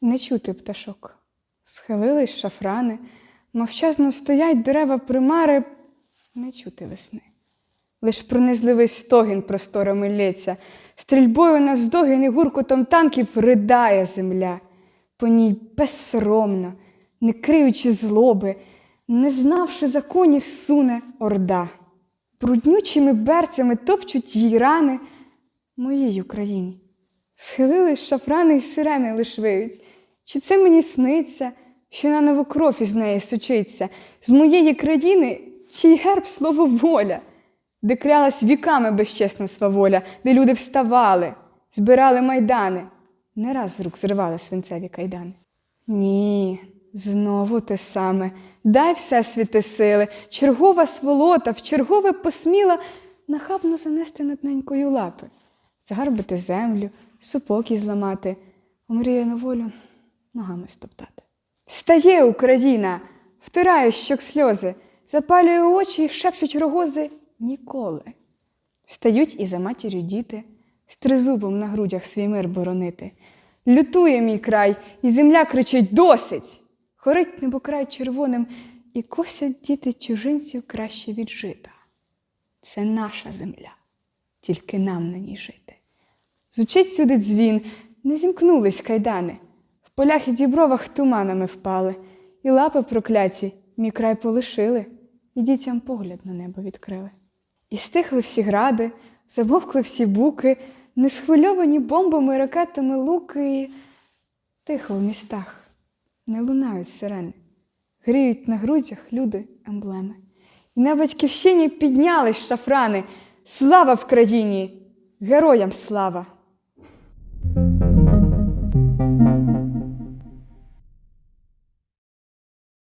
Не чути пташок. Схилились шафрани, мовчазно стоять дерева примари, не чути весни. Лиш пронизливий стогін просторами лється, стрільбою навздогін і гуркотом танків ридає земля. По ній безсоромно, не криючи злоби, не знавши законів, суне орда. Бруднючими берцями топчуть їй рани моїй Україні. Схилились шафрани й сирени лиш виють. Чи це мені сниться, що на нову кров із неї сучиться, з моєї країни, чий герб слово воля, де крялась віками безчесна сваволя, де люди вставали, збирали майдани, не раз з рук зривали свинцеві кайдани. Ні, знову те саме. Дай всесвіти сили, чергова сволота, вчергове посміла нахабно занести над ненькою лапи, загарбити землю, супокій зламати, омріяну волю ногами стоптати. Встає Україна, втирає щок сльози, запалює очі і шепчуть рогози ніколи. Встають і за матір'ю діти, з тризубом на грудях свій мир боронити. Лютує мій край, і земля кричить досить. Хорить небокрай червоним, і косять діти чужинців краще від жита. Це наша земля, тільки нам на ній жити. Звучить сюди дзвін, не зімкнулись кайдани, в полях і дібровах туманами впали, і лапи прокляті мій край полишили, і дітям погляд на небо відкрили. І стихли всі гради, замовкли всі буки, не схвильовані бомбами, ракетами луки. І Тихо в містах, не лунають сирени, гріють на грудях люди емблеми. І на батьківщині піднялись шафрани. Слава в країні! Героям слава!